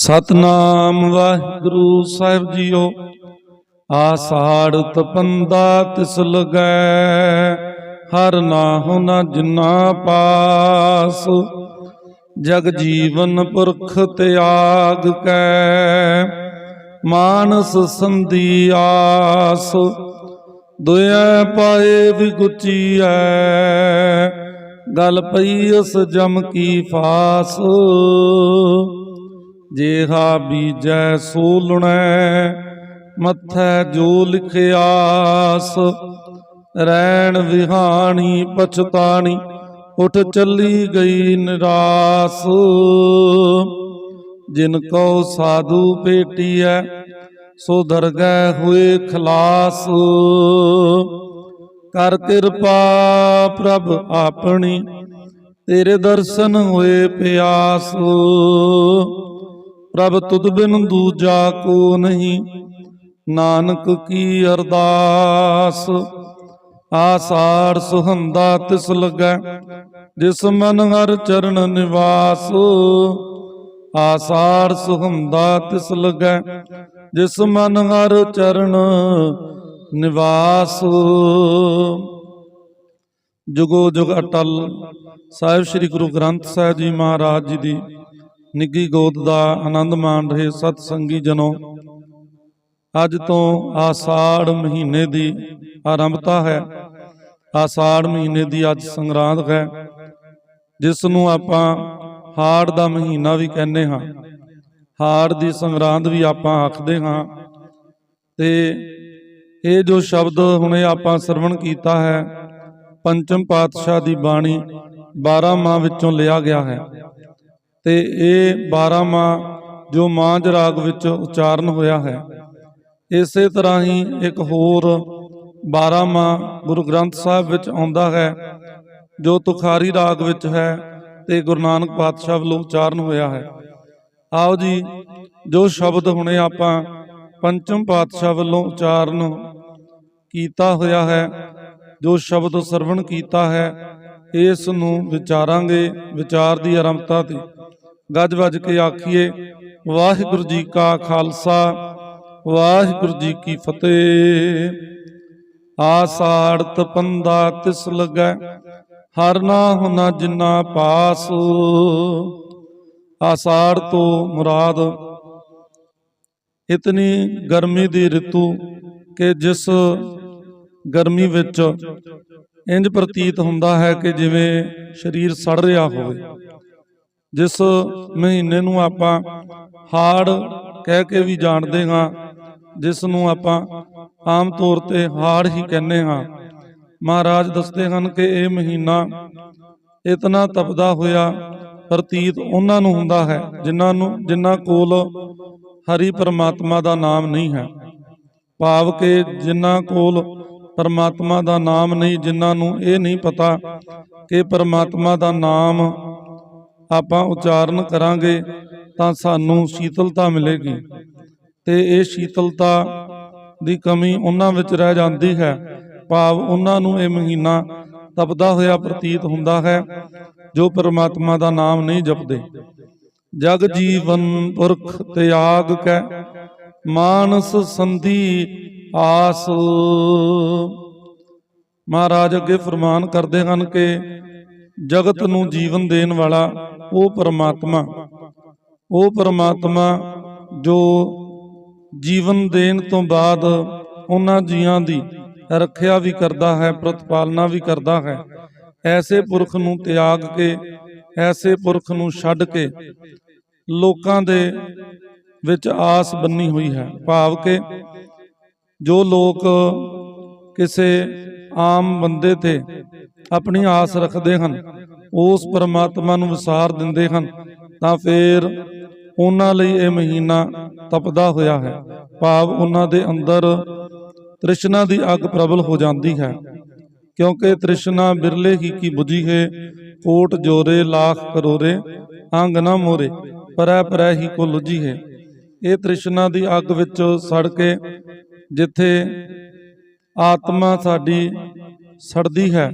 ਸਤਨਾਮ ਵਾਹਿਗੁਰੂ ਸਾਹਿਬ ਜੀਓ ਆਸਾੜ ਤਪੰਦਾ ਤਿਸ ਲਗੈ, ਹਰ ਨਾ ਹੋਣਾ ਜਿਨਾ ਪਾਸ। ਜਗ ਜੀਵਨ ਪੁਰਖ ਤਿਆਗ ਕੈ, ਮਾਨਸ ਸੰਧੀ ਆਸ। ਦੁਇ ਪਾਏ ਵਿਗੁਚੀਐ, ਗਲ ਪਈ ਉਸ ਜਮ ਕੀ ਫਾਸ। ਜੇਹਾ ਬੀਜੈ ਸੋ ਲੁਣੈ ਮੱਥੈ ਜੋ ਲਿਖਿਆਸ ਰੈਣ ਵਿਹਾਣੀ, ਪਛਤਾਣੀ, ਉਠ ਚੱਲੀ ਗਈ ਨਿਰਾਸ। ਜਿਨ ਕੋ ਸਾਧੂ ਭੇਟੀਐ, ਸੋ ਦਰਗਹਿ ਹੋਏ ਖਲਾਸ। ਕਰ ਕਿਰਪਾ ਪ੍ਰਭ ਆਪਣੀ, ਤੇਰੇ ਦਰਸ਼ਨ ਹੋਏ ਪਿਆਸ। ਪ੍ਰਭ ਤੁਧ ਬਿਨ ਦੂਜਾ ਕੋ ਨਹੀਂ। ਨਾਨਕ ਕੀ ਅਰਦਾਸ? ਆਸਾਰ ਸੁਹੰਦਾ ਤਿਸ ਲਗੈ, ਜਿਸ ਮਨ ਹਰ ਚਰਨ ਨਿਵਾਸ। ਆਸਾਰ ਸੁਹੰਦਾ ਤਿਸ ਲਗੈ, ਜਿਸ ਮਨ ਹਰ ਚਰਨ ਨਿਵਾਸ। ਜੁਗੋ ਜੁਗ ਅਟਲ। ਸਾਹਿਬ ਸ੍ਰੀ ਗੁਰੂ ਗ੍ਰੰਥ ਸਾਹਿਬ ਜੀ ਮਹਾਰਾਜ ਜੀ ਦੀ ਨਿੱਗੀ ਗੋਦ ਦਾ ਆਨੰਦ ਮਾਣ ਰਹੇ ਸਤ ਸੰਗੀ ਜਨੋ। ਅੱਜ ਤੋਂ ਆਸਾੜ ਮਹੀਨੇ ਦੀ ਆਰੰਭਤਾ ਹੈ। ਆਸਾੜ ਮਹੀਨੇ ਦੀ ਅੱਜ ਸੰਗਰਾਂਦ ਹੈ। ਜਿਸ ਨੂੰ ਆਪਾਂ ਹਾੜ ਦਾ ਮਹੀਨਾ ਵੀ ਕਹਿੰਦੇ ਹਾਂ। ਹਾੜ ਦੀ ਸੰਗਰਾਂਦ ਵੀ ਆਪਾਂ ਆਖਦੇ ਹਾਂ। ਤੇ ਇਹ ਜੋ ਸ਼ਬਦ ਹੁਣੇ ਆਪਾਂ ਸਰਵਣ ਕੀਤਾ ਹੈ, ਪੰਚਮ ਪਾਤਸ਼ਾਹ ਦੀ ਬਾਣੀ 12 ਮਾਹ ਵਿੱਚੋਂ ਲਿਆ ਗਿਆ ਹੈ। ਤੇ ਇਹ 12 ਮਾਹ ਜੋ ਮਾਂਜ ਰਾਗ ਵਿੱਚ ਉਚਾਰਨ ਹੋਇਆ ਹੈ। ਇਸੇ ਤਰ੍ਹਾਂ ਹੀ ਇੱਕ ਹੋਰ 12 ਮਾਹ ਗੁਰੂ ਗ੍ਰੰਥ ਸਾਹਿਬ ਵਿੱਚ ਆਉਂਦਾ ਹੈ, ਜੋ ਤੁਖਾਰੀ ਰਾਗ ਵਿੱਚ ਹੈ ਤੇ ਗੁਰੂ ਨਾਨਕ ਪਾਤਸ਼ਾਹ ਵੱਲੋਂ ਉਚਾਰਨ ਹੋਇਆ ਹੈ। ਆਓ ਜੀ, ਜੋ ਸ਼ਬਦ ਹੁਣੇ ਆਪਾਂ ਪੰਚਮ ਪਾਤਸ਼ਾਹ ਵੱਲੋਂ ਉਚਾਰਨ ਕੀਤਾ ਹੋਇਆ ਹੈ, ਜੋ ਸ਼ਬਦ ਸਰਵਣ ਕੀਤਾ ਹੈ, ਇਸ ਨੂੰ ਵਿਚਾਰਾਂਗੇ ਵਿਚਾਰ ਦੀ ਆਰੰਭਤਾ ਤੇ। ਗੱਜ ਵੱਜ ਕੇ ਆਖੀਏ, ਵਾਹਿਗੁਰੂ ਜੀ ਕਾ ਖਾਲਸਾ, ਵਾਹਿਗੁਰੂ ਜੀ ਕੀ ਫਤਿਹ। ਆਸਾੜ ਤਪੰਦਾ ਤਿਸ ਲਗੈ, ਹਰ ਨਾ ਹੁਨਾ ਜਿਨਾ ਪਾਸ। ਆਸਾੜ ਤੋਂ ਮੁਰਾਦ, ਇਤਨੀ ਗਰਮੀ ਦੀ ਰਿਤੂ ਕਿ ਜਿਸ ਗਰਮੀ ਵਿੱਚ ਇੰਜ ਪ੍ਰਤੀਤ ਹੁੰਦਾ ਹੈ ਕਿ ਜਿਵੇਂ ਸਰੀਰ ਸੜ ਰਿਹਾ ਹੋਵੇ। ਜਿਸ ਮਹੀਨੇ ਨੂੰ ਆਪਾਂ ਹਾੜ ਕਹਿ ਕੇ ਵੀ ਜਾਣਦੇ ਹਾਂ, ਜਿਸ ਨੂੰ ਆਪਾਂ ਆਮ ਤੌਰ ਤੇ ਹਾੜ ਹੀ ਕਹਿੰਦੇ ਹਾਂ। ਮਹਾਰਾਜ ਦੱਸਦੇ ਹਨ ਕਿ ਇਹ ਮਹੀਨਾ ਇਤਨਾ ਤਪਦਾ ਹੋਇਆ ਪ੍ਰਤੀਤ ਉਹਨਾਂ ਨੂੰ ਹੁੰਦਾ ਹੈ, ਜਿਨ੍ਹਾਂ ਨੂੰ, ਜਿਨ੍ਹਾਂ ਕੋਲ ਹਰੀ ਪਰਮਾਤਮਾ ਦਾ ਨਾਮ ਨਹੀਂ ਹੈ। ਭਾਵ ਕਿ ਜਿਨ੍ਹਾਂ ਕੋਲ ਪਰਮਾਤਮਾ ਦਾ ਨਾਮ ਨਹੀਂ, ਜਿਨ੍ਹਾਂ ਨੂੰ ਇਹ ਨਹੀਂ ਪਤਾ ਕਿ ਪਰਮਾਤਮਾ ਦਾ ਨਾਮ ਆਪਾਂ ਉਚਾਰਨ ਕਰਾਂਗੇ ਤਾਂ ਸਾਨੂੰ ਸ਼ੀਤਲਤਾ ਮਿਲੇਗੀ। ਤੇ ਇਹ ਸ਼ੀਤਲਤਾ ਦੀ ਕਮੀ ਉਹਨਾਂ ਵਿੱਚ ਰਹਿ ਜਾਂਦੀ ਹੈ। ਭਾਵ ਉਹਨਾਂ ਨੂੰ ਇਹ ਮਹੀਨਾ ਤਪਦਾ ਹੋਇਆ ਪ੍ਰਤੀਤ ਹੁੰਦਾ ਹੈ, ਜੋ ਪਰਮਾਤਮਾ ਦਾ ਨਾਮ ਨਹੀਂ ਜਪਦੇ। ਜਗ ਜੀਵਨ ਪੁਰਖ ਤਿਆਗ ਕੈ, ਮਾਨਸ ਸੰਧੀ ਆਸ। ਮਹਾਰਾਜ ਅੱਗੇ ਫਰਮਾਨ ਕਰਦੇ ਹਨ ਕਿ ਜਗਤ ਨੂੰ ਜੀਵਨ ਦੇਣ ਵਾਲਾ ਉਹ ਪਰਮਾਤਮਾ। ਉਹ ਪਰਮਾਤਮਾ ਜੋ ਜੀਵਨ ਦੇਣ ਤੋਂ ਬਾਅਦ ਉਹਨਾਂ ਜੀਆਂ ਦੀ ਰੱਖਿਆ ਵੀ ਕਰਦਾ ਹੈ, ਪ੍ਰਤਪਾਲਨਾ ਵੀ ਕਰਦਾ ਹੈ। ਐਸੇ ਪੁਰਖ ਨੂੰ ਤਿਆਗ ਕੇ, ਐਸੇ ਪੁਰਖ ਨੂੰ ਛੱਡ ਕੇ ਲੋਕਾਂ ਦੇ ਵਿੱਚ ਆਸ ਬੰਨੀ ਹੋਈ ਹੈ। ਭਾਵ ਕਿ ਜੋ ਲੋਕ ਕਿਸੇ ਆਮ ਬੰਦੇ ਤੇ ਆਪਣੀ ਆਸ ਰੱਖਦੇ ਹਨ, ਉਸ ਪਰਮਾਤਮਾ ਨੂੰ ਵਿਸਾਰ ਦਿੰਦੇ ਹਨ, ਤਾਂ ਫਿਰ ਉਹਨਾਂ ਲਈ ਇਹ ਮਹੀਨਾ ਤਪਦਾ ਹੋਇਆ ਹੈ। ਭਾਵ ਉਹਨਾਂ ਦੇ ਅੰਦਰ ਤ੍ਰਿਸ਼ਨਾ ਦੀ ਅੱਗ ਪ੍ਰਬਲ ਹੋ ਜਾਂਦੀ ਹੈ, ਕਿਉਂਕਿ ਤ੍ਰਿਸ਼ਨਾ ਬਿਰਲੇ ਹੀ ਕੀ ਬੁਝੀ ਹੈ, ਕੋਟ ਜੋਰੇ, ਲੱਖ ਕਰੋਰੇ, ਅੰਗ ਨਾ ਮੋਰੇ, ਪਰੈ ਪਰੈ ਹੀ ਕੋ ਲੁਜੀ ਹੈ। ਇਹ ਤ੍ਰਿਸ਼ਨਾ ਦੀ ਅੱਗ ਵਿੱਚ ਸੜ ਕੇ ਜਿੱਥੇ ਆਤਮਾ ਸਾਡੀ ਸੜਦੀ ਹੈ।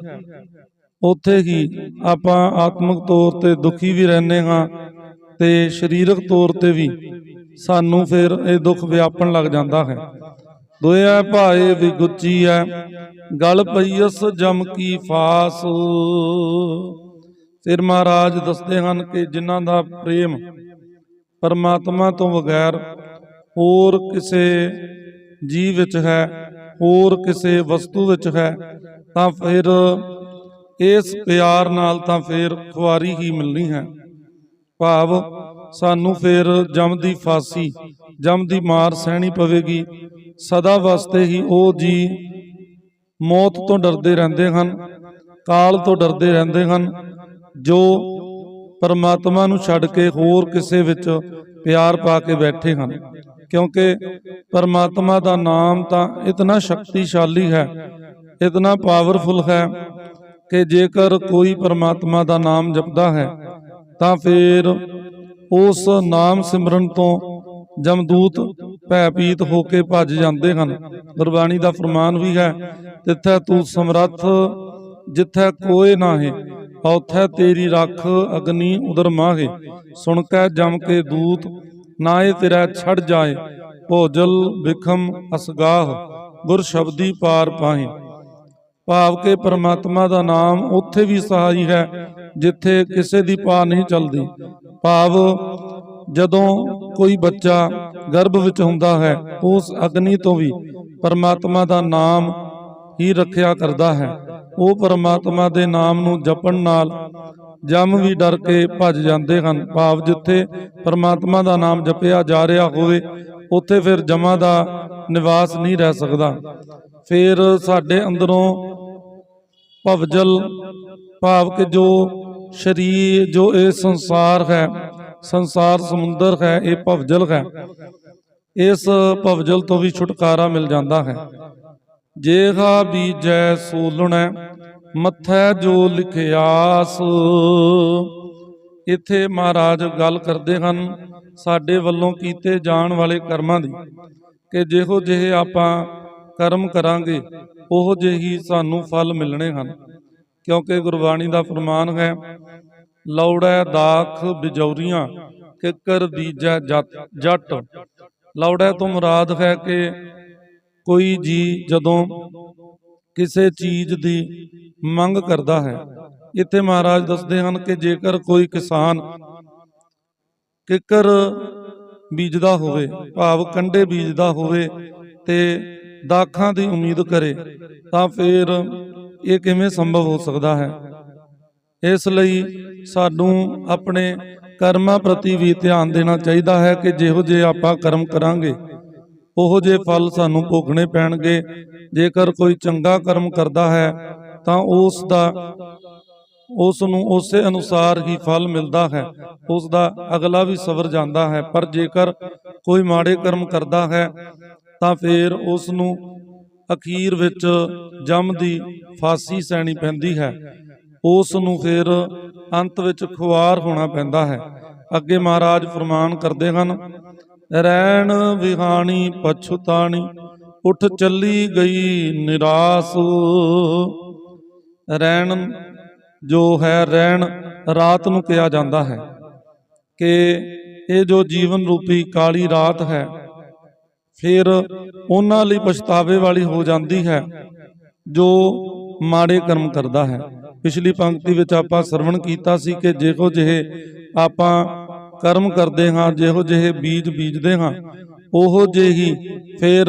ਉੱਥੇ ਹੀ ਆਪਾਂ ਆਤਮਿਕ ਤੌਰ ਤੇ ਦੁਖੀ ਵੀ ਰਹਿੰਦੇ ਹਾਂ ਤੇ ਸਰੀਰਕ ਤੌਰ ਤੇ ਵੀ ਸਾਨੂੰ ਫਿਰ ਇਹ ਦੁੱਖ ਵਿਆਪਣ ਲੱਗ ਜਾਂਦਾ ਹੈ। ਦੋਇਆ ਭਾਏ ਵੀ ਗੁੱਚੀ ਐ ਗਲ ਪਈਸ ਜਮ ਕੀ ਫਾਸ। ਫਿਰ ਮਹਾਰਾਜ ਦੱਸਦੇ ਹਨ ਕਿ ਜਿਨ੍ਹਾਂ ਦਾ ਪ੍ਰੇਮ ਪਰਮਾਤਮਾ ਤੋਂ ਬਗੈਰ ਹੋਰ ਕਿਸੇ ਜੀਵ ਵਿੱਚ ਹੈ, ਹੋਰ ਕਿਸੇ ਵਸਤੂ ਵਿੱਚ ਹੈ ਤਾਂ ਫਿਰ ਇਸ ਪਿਆਰ ਨਾਲ ਤਾਂ ਫਿਰ ਖੁਆਰੀ ਹੀ ਮਿਲਣੀ ਹੈ। ਭਾਵ ਸਾਨੂੰ ਫਿਰ ਜਮ ਦੀ ਫਾਸੀ, ਜਮ ਦੀ ਮਾਰ ਸਹਿਣੀ ਪਵੇਗੀ। ਸਦਾ ਵਾਸਤੇ ਹੀ ਉਹ ਜੀ ਮੌਤ ਤੋਂ ਡਰਦੇ ਰਹਿੰਦੇ ਹਨ, ਕਾਲ ਤੋਂ ਡਰਦੇ ਰਹਿੰਦੇ ਹਨ, ਜੋ ਪਰਮਾਤਮਾ ਨੂੰ ਛੱਡ ਕੇ ਹੋਰ ਕਿਸੇ ਵਿੱਚ ਪਿਆਰ ਪਾ ਕੇ ਬੈਠੇ ਹਨ। ਕਿਉਂਕਿ ਪਰਮਾਤਮਾ ਦਾ ਨਾਮ ਤਾਂ ਇਤਨਾ ਸ਼ਕਤੀਸ਼ਾਲੀ ਹੈ ਇਤਨਾ ਪਾਵਰਫੁਲ ਹੈ ਕਿ ਜੇਕਰ ਕੋਈ ਪਰਮਾਤਮਾ ਦਾ ਨਾਮ ਜਪਦਾ ਹੈ, ਤਾਂ ਫਿਰ ਉਸ ਨਾਮ ਸਿਮਰਨ ਤੋਂ ਜਮਦੂਤ ਭੈਭੀਤ ਹੋ ਕੇ ਭੱਜ ਜਾਂਦੇ ਹਨ। ਗੁਰਬਾਣੀ ਦਾ ਫਰਮਾਨ ਵੀ ਹੈ, ਤਿੱਥੈ ਤੂੰ ਸਮਰੱਥ, ਜਿੱਥੈ ਕੋਏ ਨਾਹੀ, ਔਥੈ ਤੇਰੀ ਰੱਖ ਅਗਨੀ ਉਦਰ ਮਾਹੇ। ਸੁਣ ਕੈ ਜਮ ਕੇ ਦੂਤ ਨਾਏ ਤੇਰਾ ਛੜ ਜਾਏ, ਭੋਜਲ ਵਿਖਮ ਅਸਗਾਹ, ਗੁਰ ਸ਼ਬਦੀ ਪਾਰ ਪਾਹੇ। ਭਾਵ ਕਿ ਪਰਮਾਤਮਾ ਦਾ ਨਾਮ ਉੱਥੇ ਵੀ ਸਹਾਈ ਹੈ, ਜਿੱਥੇ ਕਿਸੇ ਦੀ ਪਾ ਨਹੀਂ ਚੱਲਦੀ। ਭਾਵ ਜਦੋਂ ਕੋਈ ਬੱਚਾ ਗਰਭ ਵਿੱਚ ਹੁੰਦਾ ਹੈ, ਉਸ ਅਗਨੀ ਤੋਂ ਵੀ ਪਰਮਾਤਮਾ ਦਾ ਨਾਮ ਹੀ ਰੱਖਿਆ ਕਰਦਾ ਹੈ। ਉਹ ਪਰਮਾਤਮਾ ਦੇ ਨਾਮ ਨੂੰ ਜਪਣ ਨਾਲ ਜਮ ਵੀ ਡਰ ਕੇ ਭੱਜ ਜਾਂਦੇ ਹਨ। ਭਾਵ ਜਿੱਥੇ ਪਰਮਾਤਮਾ ਦਾ ਨਾਮ ਜਪਿਆ ਜਾ ਰਿਹਾ ਹੋਵੇ, ਉੱਥੇ ਫਿਰ ਜਮਾਂ ਦਾ ਨਿਵਾਸ ਨਹੀਂ ਰਹਿ ਸਕਦਾ। ਫਿਰ ਸਾਡੇ ਅੰਦਰੋਂ ਭਵਜਲ ਭਾਵ ਕਿ ਜੋ ਸ਼ਰੀਰ, ਜੋ ਇਹ ਸੰਸਾਰ ਹੈ, ਸੰਸਾਰ ਸਮੁੰਦਰ ਹੈ, ਇਹ ਭਵਜਲ ਹੈ। ਇਸ ਭਵਜਲ ਤੋਂ ਵੀ ਛੁਟਕਾਰਾ ਮਿਲ ਜਾਂਦਾ ਹੈ। ਜੇਹਾ ਬੀਜੈ ਸੋਲਣੈ, ਮੱਥੈ ਜੋ ਲਿਖਿਆਸ। ਇੱਥੇ ਮਹਾਰਾਜ ਗੱਲ ਕਰਦੇ ਹਨ ਸਾਡੇ ਵੱਲੋਂ ਕੀਤੇ ਜਾਣ ਵਾਲੇ ਕਰਮਾਂ ਦੀ, ਕਿ ਜਿਹੋ ਜਿਹੇ ਆਪਾਂ ਕਰਮ ਕਰਾਂਗੇ, ਉਹ ਜਿਹੇ ਹੀ ਸਾਨੂੰ ਫਲ ਮਿਲਣੇ ਹਨ। ਕਿਉਂਕਿ ਗੁਰਬਾਣੀ ਦਾ ਫਰਮਾਨ ਹੈ, ਲੌੜੈ ਦਾਖ ਬਿਜੌਰੀਆਂ, ਕਿੱਕਰ ਬੀਜੈ ਜੱਟ ਜੱਟ। ਲੌੜੈ ਤੋਂ ਮੁਰਾਦ ਹੈ ਕਿ ਕੋਈ ਜੀ ਜਦੋਂ ਕਿਸੇ ਚੀਜ਼ ਦੀ ਮੰਗ ਕਰਦਾ ਹੈ। ਇੱਥੇ ਮਹਾਰਾਜ ਦੱਸਦੇ ਹਨ ਕਿ ਜੇਕਰ ਕੋਈ ਕਿਸਾਨ ਕਿੱਕਰ ਬੀਜਦਾ ਹੋਵੇ, ਭਾਵ ਕੰਡੇ ਬੀਜਦਾ ਹੋਵੇ, ਤੇ ਦਾਖਾਂ ਦੀ ਉਮੀਦ ਕਰੇ, ਤਾਂ ਫਿਰ ਇਹ ਕਿਵੇਂ ਸੰਭਵ ਹੋ ਸਕਦਾ ਹੈ? ਇਸ ਲਈ ਸਾਨੂੰ ਆਪਣੇ ਕਰਮਾਂ ਪ੍ਰਤੀ ਵੀ ਧਿਆਨ ਦੇਣਾ ਚਾਹੀਦਾ ਹੈ ਕਿ ਜਿਹੋ ਜੇ ਆਪਾਂ ਕਰਮ ਕਰਾਂਗੇ, ਉਹੋ ਜੇ ਫਲ ਸਾਨੂੰ ਭੋਗਣੇ ਪੈਣਗੇ। ਜੇਕਰ ਕੋਈ ਚੰਗਾ ਕਰਮ ਕਰਦਾ ਹੈ, ਤਾਂ ਉਸ ਦਾ, ਉਸ ਨੂੰ ਉਸੇ ਅਨੁਸਾਰ ਹੀ ਫਲ ਮਿਲਦਾ ਹੈ, ਉਸ ਦਾ ਅਗਲਾ ਵੀ ਸਬਰ ਜਾਂਦਾ ਹੈ। ਪਰ ਜੇਕਰ ਕੋਈ ਮਾੜੇ ਕਰਮ ਕਰਦਾ ਹੈ ਤਾਂ ਫਿਰ ਉਸ ਨੂੰ ਅਖੀਰ ਵਿੱਚ ਜਮ ਦੀ ਫਾਸੀ ਸੈਣੀ ਪੈਂਦੀ ਹੈ। ਉਸ ਨੂੰ ਫਿਰ ਅੰਤ ਵਿੱਚ ਖੁਆਰ ਹੋਣਾ ਪੈਂਦਾ ਹੈ। ਅੱਗੇ ਮਹਾਰਾਜ ਫਰਮਾਨ ਕਰਦੇ ਹਨ, ਰਹਿਣ ਵਿਹਾਣੀ ਪਛੁਤਾਣੀ, ਉੱਠ ਚੱਲੀ ਗਈ ਨਿਰਾਸ। ਰਹਿਣ ਜੋ ਹੈ ਰਹਿਣ ਰਾਤ ਨੂੰ ਕਿਹਾ ਜਾਂਦਾ ਹੈ ਕਿ ਇਹ ਜੋ ਜੀਵਨ ਰੂਪੀ ਕਾਲੀ ਰਾਤ ਹੈ ਫਿਰ ਉਹਨਾਂ ਲਈ ਪਛਤਾਵੇ ਵਾਲੀ ਹੋ ਜਾਂਦੀ ਹੈ, ਜੋ ਮਾੜੇ ਕਰਮ ਕਰਦਾ ਹੈ। ਪਿਛਲੀ ਪੰਕਤੀ ਵਿੱਚ ਆਪਾਂ ਸਰਵਣ ਕੀਤਾ ਸੀ ਕਿ ਜਿਹੋ ਜਿਹੇ ਆਪਾਂ ਕਰਮ ਕਰਦੇ ਹਾਂ, ਜਿਹੋ ਜਿਹੇ ਬੀਜ ਬੀਜਦੇ ਹਾਂ, ਉਹੋ ਜਿਹੇ ਹੀ ਫਿਰ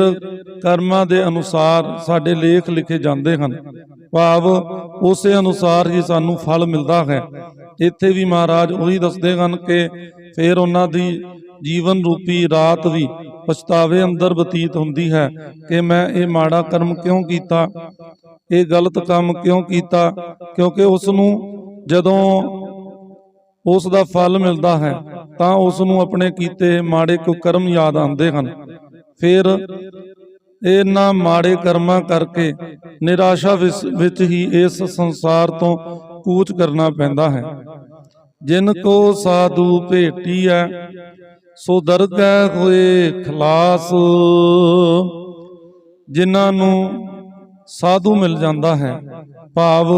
ਕਰਮਾਂ ਦੇ ਅਨੁਸਾਰ ਸਾਡੇ ਲੇਖ ਲਿਖੇ ਜਾਂਦੇ ਹਨ। ਭਾਵ ਉਸੇ ਅਨੁਸਾਰ ਹੀ ਸਾਨੂੰ ਫਲ ਮਿਲਦਾ ਹੈ। ਇੱਥੇ ਵੀ ਮਹਾਰਾਜ ਉਹੀ ਦੱਸਦੇ ਹਨ ਕਿ ਫਿਰ ਉਹਨਾਂ ਦੀ ਜੀਵਨ ਰੂਪੀ ਰਾਤ ਵੀ ਪਛਤਾਵੇ ਅੰਦਰ ਬਤੀਤ ਹੁੰਦੀ ਹੈ ਕਿ ਮੈਂ ਇਹ ਮਾੜਾ ਕਰਮ ਕਿਉਂ ਕੀਤਾ? ਇਹ ਗਲਤ ਕੰਮ ਕਿਉਂ ਕੀਤਾ? ਕਿਉਂਕਿ ਉਸ ਨੂੰ ਜਦੋਂ ਉਸ ਦਾ ਫਲ ਮਿਲਦਾ ਹੈ, ਤਾਂ ਉਸ ਨੂੰ ਆਪਣੇ ਕੀਤੇ ਮਾੜੇ ਕੁਕਰਮ ਯਾਦ ਆਉਂਦੇ ਹਨ। ਫਿਰ ਇਹਨਾਂ ਮਾੜੇ ਕਰਮਾਂ ਕਰਕੇ ਨਿਰਾਸ਼ਾ ਵਿਸ- ਵਿੱਚ ਹੀ ਇਸ ਸੰਸਾਰ ਤੋਂ ਕੂਚ ਕਰਨਾ ਪੈਂਦਾ ਹੈ। ਜਿਨ ਕੋ ਸਾਧੂ ਹੈ ਸੋ ਦਰਗਹਿ ਹੋਏ ਖਲਾਸ। ਜਿਨ੍ਹਾਂ ਨੂੰ ਸਾਧੂ ਮਿਲ ਜਾਂਦਾ ਹੈ, ਭਾਵ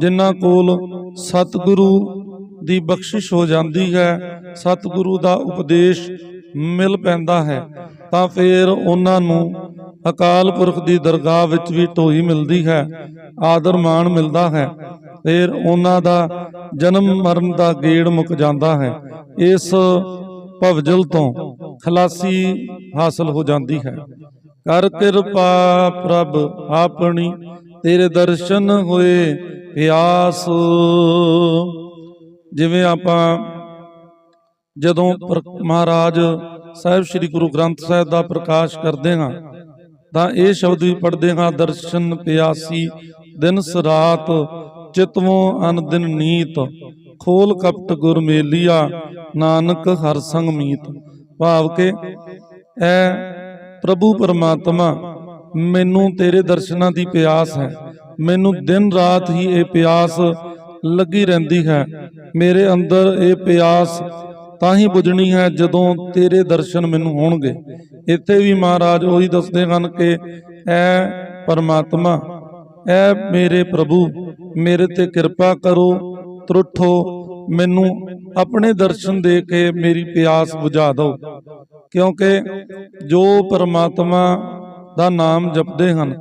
ਜਿਨ੍ਹਾਂ ਕੋਲ ਸਤਿਗੁਰੂ ਦੀ ਬਖਸ਼ਿਸ਼ ਹੋ ਜਾਂਦੀ ਹੈ, ਸਤਿਗੁਰੂ ਦਾ ਉਪਦੇਸ਼ ਮਿਲ ਪੈਂਦਾ ਹੈ, ਤਾਂ ਫਿਰ ਉਹਨਾਂ ਨੂੰ ਅਕਾਲ ਪੁਰਖ ਦੀ ਦਰਗਾਹ ਵਿੱਚ ਵੀ ਢੋਈ ਮਿਲਦੀ ਹੈ, ਆਦਰ ਮਾਣ ਮਿਲਦਾ ਹੈ, ਫਿਰ ਉਹਨਾਂ ਦਾ ਜਨਮ ਮਰਨ ਦਾ ਗੇੜ ਮੁੱਕ ਜਾਂਦਾ ਹੈ। ਇਸ ਭਵਜਲ ਤੋਂ ਖਲਾਸੀ ਹਾਸਲ ਹੋ ਜਾਂਦੀ ਹੈ। ਕਰ ਕਿਰਪਾ ਪ੍ਰਭ ਆਪਣੀ, ਤੇਰੇ ਦਰਸ਼ਨ ਹੋਏ ਪਿਆਸ। ਜਿਵੇਂ ਆਪਾਂ ਜਦੋਂ ਮਹਾਰਾਜ ਸਾਹਿਬ ਸ੍ਰੀ ਗੁਰੂ ਗ੍ਰੰਥ ਸਾਹਿਬ ਦਾ ਪ੍ਰਕਾਸ਼ ਕਰਦੇ ਹਾਂ, ਤਾਂ ਇਹ ਸ਼ਬਦ ਵੀ ਪੜ੍ਹਦੇ ਹਾਂ, ਦਰਸ਼ਨ ਪਿਆਸੀ ਦਿਨ ਸਰਾਤ, ਚਿਤਵੋਂ ਅਨ ਦਿਨ ਨੀਤ। ਖੋਲ ਕਪਟ ਗੁਰ ਮੇਲੀਆ, ਨਾਨਕ ਹਰ ਸੰਗ ਮੀਤ। ਭਾਵ ਕੇ ਐ ਪ੍ਰਭੂ ਪਰਮਾਤਮਾ, ਮੈਨੂੰ ਤੇਰੇ ਦਰਸ਼ਨਾਂ ਦੀ ਪਿਆਸ ਹੈ। ਮੈਨੂੰ ਦਿਨ ਰਾਤ ਹੀ ਇਹ ਪਿਆਸ ਲੱਗੀ ਰਹਿੰਦੀ ਹੈ। ਮੇਰੇ ਅੰਦਰ ਇਹ ਪਿਆਸ ਤਾਂ ਹੀ ਬੁਝਣੀ ਹੈ ਜਦੋਂ ਤੇਰੇ ਦਰਸ਼ਨ ਮੈਨੂੰ ਹੋਣਗੇ। ਇੱਥੇ ਵੀ ਮਹਾਰਾਜ ਉਹੀ ਦੱਸਦੇ ਹਨ ਕਿ ਐ ਪਰਮਾਤਮਾ, ਐ ਮੇਰੇ ਪ੍ਰਭੂ, ਮੇਰੇ ਤੇ ਕਿਰਪਾ ਕਰੋ। ਤਰੁੱਠੋ, ਮੈਨੂੰ ਆਪਣੇ ਦਰਸ਼ਨ ਦੇ ਕੇ ਮੇਰੀ ਪਿਆਸ ਬੁਝਾ ਦਿਓ। ਕਿਉਂਕਿ ਜੋ ਪਰਮਾਤਮਾ ਦਾ ਨਾਮ ਜਪਦੇ ਹਨ,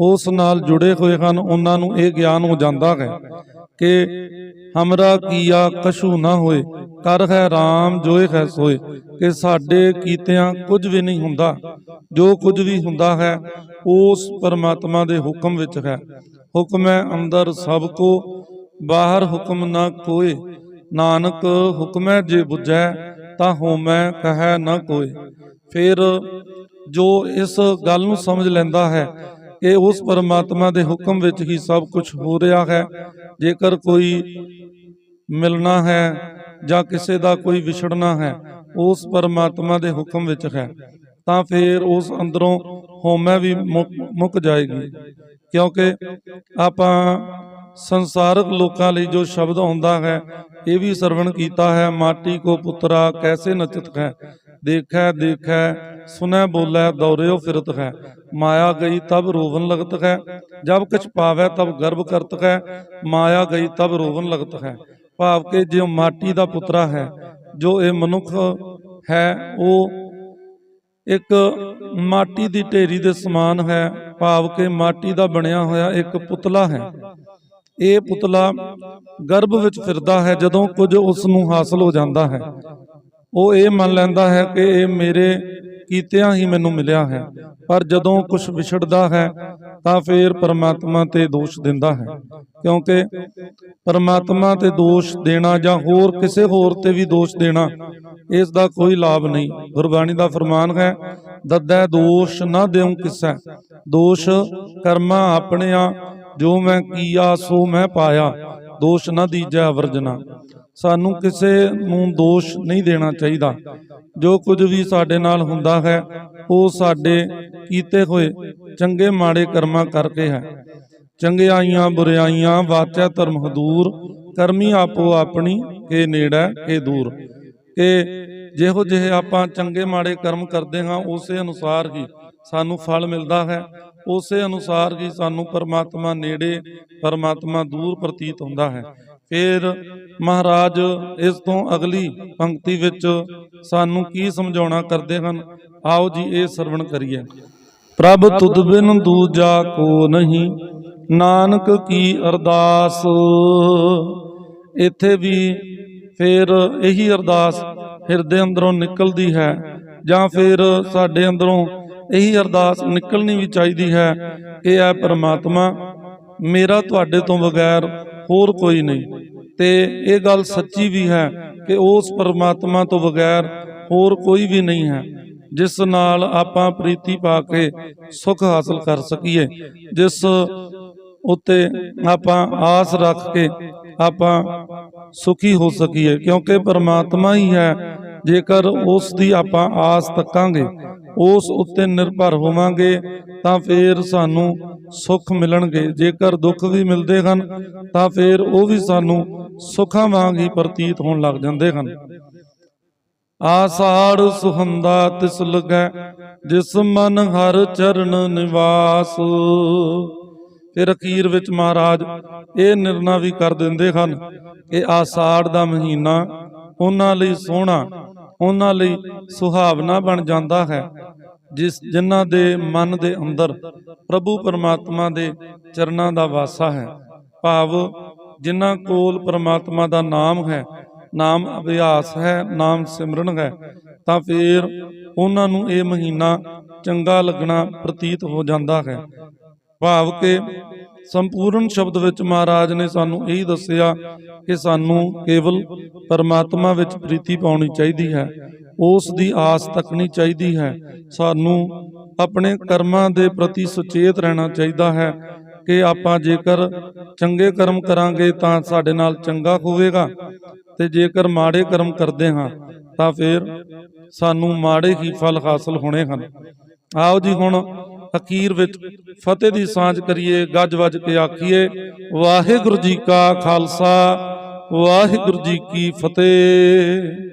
ਉਸ ਨਾਲ ਜੁੜੇ ਹੋਏ ਹਨ, ਉਹਨਾਂ ਨੂੰ ਇਹ ਗਿਆਨ ਹੋ ਜਾਂਦਾ ਹੈ ਕਿ ਹਮਰਾ ਕੀਆ ਕਸ਼ੂ ਨਾ ਹੋਏ, ਕਰ ਹੈ RAM ਜੋਏ ਹੈ ਸੋਏ, ਕਿ ਸਾਡੇ ਕੀਤਿਆਂ ਕੁਝ ਵੀ ਨਹੀਂ ਹੁੰਦਾ। ਜੋ ਕੁਝ ਵੀ ਹੁੰਦਾ ਹੈ, ਉਸ ਪਰਮਾਤਮਾ ਦੇ ਹੁਕਮ ਵਿੱਚ ਹੈ। ਹੁਕਮ ਹੈ ਅੰਦਰ ਸਭ ਕੋ ਬਾਹਰ ਹੁਕਮ ਨਾ ਕੋਏ ਨਾਨਕ ਹੁਕਮੈ ਜੇ ਬੁਝੈ, ਤਾਂ ਹੋਮੈ ਕਹੈ ਨਾ ਕੋਏ ਫਿਰ ਜੋ ਇਸ ਗੱਲ ਨੂੰ ਸਮਝ ਲੈਂਦਾ ਹੈ ਕਿ ਉਸ ਪਰਮਾਤਮਾ ਦੇ ਹੁਕਮ ਵਿੱਚ ਹੀ ਸਭ ਕੁਝ ਹੋ ਰਿਹਾ ਹੈ। ਜੇਕਰ ਕੋਈ ਮਿਲਣਾ ਹੈ ਜਾਂ ਕਿਸੇ ਦਾ ਕੋਈ ਵਿਛੜਨਾ ਹੈ, ਉਸ ਪਰਮਾਤਮਾ ਦੇ ਹੁਕਮ ਵਿੱਚ ਹੈ। ਤਾਂ ਫਿਰ ਉਸ ਅੰਦਰੋਂ ਹੋਮੈ ਵੀ ਮੁੱਕ ਮੁੱਕ ਜਾਏਗੀ। ਕਿਉਂਕਿ ਆਪਾਂ ਸੰਸਾਰਕ ਲੋਕਾਂ ਲਈ ਜੋ ਸ਼ਬਦ ਆਉਂਦਾ ਹੈ, ਇਹ ਵੀ ਸਰਵਣ ਕੀਤਾ ਹੈ, ਮਾਟੀ ਕੋ ਪੁੱਤਰਾ ਕੈਸੇ ਨਚਤ ਹੈ? ਦੇਖੈ ਦੇਖੈ, ਸੁਨੈ, ਬੋਲੇ, ਦੌਰਿਓ ਫਿਰਤ ਹੈ। ਮਾਇਆ ਗਈ ਤਬ ਰੋਵਨ ਲਗਤ ਹੈ। ਜਬ ਕੁਛ ਪਾਵੈ ਤਬ ਗਰਭ ਕਰਤ ਹੈ। ਮਾਇਆ ਗਈ ਤਬ ਰੋਵਨ ਲਗਤ ਹੈ। ਭਾਵ ਕਿ ਜੋ ਮਾਟੀ ਦਾ ਪੁੱਤਰਾ ਹੈ, ਜੋ ਇਹ ਮਨੁੱਖ ਹੈ, ਉਹ ਇੱਕ ਮਾਟੀ ਦੀ ਢੇਰੀ ਦੇ ਸਮਾਨ ਹੈ। ਭਾਵ ਕਿ ਮਾਟੀ ਦਾ ਬਣਿਆ ਹੋਇਆ ਇੱਕ ਪੁਤਲਾ ਹੈ। ਇਹ ਪੁਤਲਾ ਗਰਭ ਵਿੱਚ ਫਿਰਦਾ ਹੈ, ਜਦੋਂ ਕੁਝ ਉਸ ਨੂੰ ਹਾਸਲ ਹੋ ਜਾਂਦਾ ਹੈ। ਉਹ ਇਹ ਮੰਨ ਲੈਂਦਾ ਹੈ ਕਿ ਇਹ ਮੇਰੇ ਕੀਤਿਆਂ ਹੀ ਮੈਨੂੰ ਮਿਲਿਆ ਹੈ, ਪਰ ਜਦੋਂ ਕੁਝ ਵਿਛੜਦਾ ਹੈ, ਤਾਂ ਫਿਰ ਪਰਮਾਤਮਾ ਤੇ ਦੋਸ਼ ਦਿੰਦਾ ਹੈ। ਕਿਉਂਕਿ ਪਰਮਾਤਮਾ ਤੇ ਦੋਸ਼ ਦੇਣਾ ਜਾਂ ਹੋਰ ਕਿਸੇ ਹੋਰ ਤੇ ਵੀ ਦੋਸ਼ ਦੇਣਾ, ਇਸ ਦਾ ਕੋਈ ਲਾਭ ਨਹੀਂ। ਗੁਰਬਾਣੀ ਦਾ ਫਰਮਾਨ ਹੈ, ਦੱਦੈ ਦੋਸ਼ ਨਾ ਦੇਉ ਕਿਸੈ, ਦੋਸ਼ ਕਰਮਾ ਆਪਣਿਆਂ ਜੋ ਮੈਂ ਕੀਆ, ਸੋ ਮੈਂ ਪਾਇਆ, ਦੋਸ਼ ਨਾ ਦੀਜੈ ਵਰਜਨਾ ਸਾਨੂੰ ਕਿਸੇ ਨੂੰ ਦੋਸ਼ ਨਹੀਂ ਦੇਣਾ ਚਾਹੀਦਾ। ਜੋ ਕੁਝ ਵੀ ਸਾਡੇ ਨਾਲ ਹੁੰਦਾ ਹੈ, ਉਹ ਸਾਡੇ ਕੀਤੇ ਹੋਏ ਚੰਗੇ ਮਾੜੇ ਕਰਮਾਂ ਕਰਕੇ ਹੈ। ਚੰਗਿਆਈਆਂ ਬੁਰਾਈਆਂ ਵਾਚਾ ਧਰਮ ਹਦੂਰ, ਕਰਮੀ ਆਪੋ ਆਪਣੀ, ਕੇ ਨੇੜਾ, ਕੇ ਦੂਰ। ਕਿ ਜਿਹੋ ਜਿਹੇ ਆਪਾਂ ਚੰਗੇ ਮਾੜੇ ਕਰਮ ਕਰਦੇ ਹਾਂ, ਉਸੇ ਅਨੁਸਾਰ ਹੀ ਸਾਨੂੰ ਫਲ ਮਿਲਦਾ ਹੈ। ਉਸੇ ਅਨੁਸਾਰ ਹੀ ਸਾਨੂੰ ਪਰਮਾਤਮਾ ਨੇੜੇ, ਪਰਮਾਤਮਾ ਦੂਰ ਪ੍ਰਤੀਤ ਹੁੰਦਾ ਹੈ। ਫਿਰ ਮਹਾਰਾਜ, ਇਸ ਤੋਂ ਅਗਲੀ ਪੰਕਤੀ ਵਿੱਚ ਸਾਨੂੰ ਕੀ ਸਮਝਾਉਣਾ ਕਰਦੇ ਹਨ? ਆਓ ਜੀ, ਇਹ ਸਰਵਣ ਕਰੀਏ। ਪ੍ਰਭ ਤੁਧ ਬਿਨ ਦੂਜਾ ਕੋ ਨਹੀਂ, ਨਾਨਕ ਕੀ ਅਰਦਾਸ? ਇੱਥੇ ਵੀ ਫਿਰ ਇਹੀ ਅਰਦਾਸ ਹਿਰਦੇ ਅੰਦਰੋਂ ਨਿਕਲਦੀ ਹੈ, ਜਾਂ ਫਿਰ ਸਾਡੇ ਅੰਦਰੋਂ ਇਹੀ ਅਰਦਾਸ ਨਿਕਲਣੀ ਵੀ ਚਾਹੀਦੀ ਹੈ। ਇਹ ਹੈ ਪ੍ਰਮਾਤਮਾ। ਮੇਰਾ ਤੁਹਾਡੇ ਤੋਂ ਬਗੈਰ ਹੋਰ ਕੋਈ ਨਹੀਂ। ਤੇ ਇਹ ਗੱਲ ਸੱਚੀ ਵੀ ਹੈ ਕਿ ਉਸ ਪਰਮਾਤਮਾ ਤੋਂ ਬਗੈਰ ਹੋਰ ਕੋਈ ਵੀ ਨਹੀਂ ਹੈ, ਜਿਸ ਨਾਲ ਆਪਾਂ ਪ੍ਰੀਤੀ ਪਾ ਕੇ ਸੁਖ ਹਾਸਲ ਕਰ ਸਕੀਏ। ਜਿਸ ਉੱਤੇ ਆਪਾਂ ਆਸ ਰੱਖ ਕੇ ਆਪਾਂ ਸੁਖੀ ਹੋ ਸਕੀਏ। ਕਿਉਂਕਿ ਪਰਮਾਤਮਾ ਹੀ ਹੈ, ਜੇਕਰ ਉਸ ਦੀ ਆਪਾਂ ਆਸ ਤੱਕਾਂਗੇ ਉਸ ਉੱਤੇ ਨਿਰਭਰ ਹੋਵਾਂਗੇ ਤਾਂ ਫਿਰ ਸਾਨੂੰ ਸੁੱਖ ਮਿਲਣਗੇ। ਜੇਕਰ ਦੁੱਖ ਵੀ ਮਿਲਦੇ ਹਨ, ਤਾਂ ਫਿਰ ਉਹ ਵੀ ਸਾਨੂੰ ਸੁੱਖਾਂ ਵਾਂਗ ਹੀ ਪ੍ਰਤੀਤ ਹੋਣ ਲੱਗ ਜਾਂਦੇ ਹਨ। ਆਸਾੜ ਸੁਹੰਦਾ ਤਿਸ ਲਗੈ, ਜਿਸ ਮਨ ਹਰ ਚਰਨ ਨਿਵਾਸ। ਫਿਰ ਅਖੀਰ ਵਿੱਚ ਮਹਾਰਾਜ ਇਹ ਨਿਰਣਾ ਵੀ ਕਰ ਦਿੰਦੇ ਹਨ ਕਿ ਆਸਾੜ ਦਾ ਮਹੀਨਾ ਉਹਨਾਂ ਲਈ ਸੋਹਣਾ ਉਹਨਾਂ ਲਈ ਸੁਹਾਵਣਾ ਬਣ ਜਾਂਦਾ ਹੈ, ਜਿਸ ਜਿਨ੍ਹਾਂ ਦੇ ਮਨ ਦੇ ਅੰਦਰ ਪ੍ਰਭੂ ਪਰਮਾਤਮਾ ਦੇ ਚਰਨਾਂ ਦਾ ਵਾਸਾ ਹੈ। ਭਾਵ ਜਿਨ੍ਹਾਂ ਕੋਲ ਪਰਮਾਤਮਾ ਦਾ ਨਾਮ ਹੈ, ਨਾਮ ਅਭਿਆਸ ਹੈ, ਨਾਮ ਸਿਮਰਨ ਹੈ, ਤਾਂ ਫਿਰ ਉਹਨਾਂ ਨੂੰ ਇਹ ਮਹੀਨਾ ਚੰਗਾ ਲੱਗਣਾ ਪ੍ਰਤੀਤ ਹੋ ਜਾਂਦਾ ਹੈ। ਭਾਵ ਕਿ ਸੰਪੂਰਨ ਸ਼ਬਦ ਵਿੱਚ ਮਹਾਰਾਜ ਨੇ ਸਾਨੂੰ ਇਹੀ ਦੱਸਿਆ ਕਿ ਸਾਨੂੰ ਕੇਵਲ ਪਰਮਾਤਮਾ ਵਿੱਚ ਪ੍ਰੀਤੀ ਪਾਉਣੀ ਚਾਹੀਦੀ ਹੈ। ਉਸ ਦੀ ਆਸ ਤੱਕਣੀ ਚਾਹੀਦੀ ਹੈ। ਸਾਨੂੰ ਆਪਣੇ ਕਰਮਾਂ ਦੇ ਪ੍ਰਤੀ ਸੁਚੇਤ ਰਹਿਣਾ ਚਾਹੀਦਾ ਹੈ ਕਿ ਆਪਾਂ ਜੇਕਰ ਚੰਗੇ ਕਰਮ ਕਰਾਂਗੇ ਤਾਂ ਸਾਡੇ ਨਾਲ ਚੰਗਾ ਹੋਵੇਗਾ ਤੇ ਜੇਕਰ ਮਾੜੇ ਕਰਮ ਕਰਦੇ ਹਾਂ ਤਾਂ ਫਿਰ ਸਾਨੂੰ ਮਾੜੇ ਹੀ ਫਲ ਹਾਸਲ ਹੋਣੇ ਹਨ। ਆਓ ਜੀ ਹੁਣ ਅਖੀਰ ਵਿੱਚ ਫਤਿਹ ਦੀ ਸਾਂਝ ਕਰੀਏ, ਗੱਜ ਵੱਜ ਕੇ ਆਖੀਏ, ਵਾਹਿਗੁਰੂ ਜੀ ਕਾ ਖਾਲਸਾ, ਵਾਹਿਗੁਰੂ ਜੀ ਕੀ ਫਤਿਹ।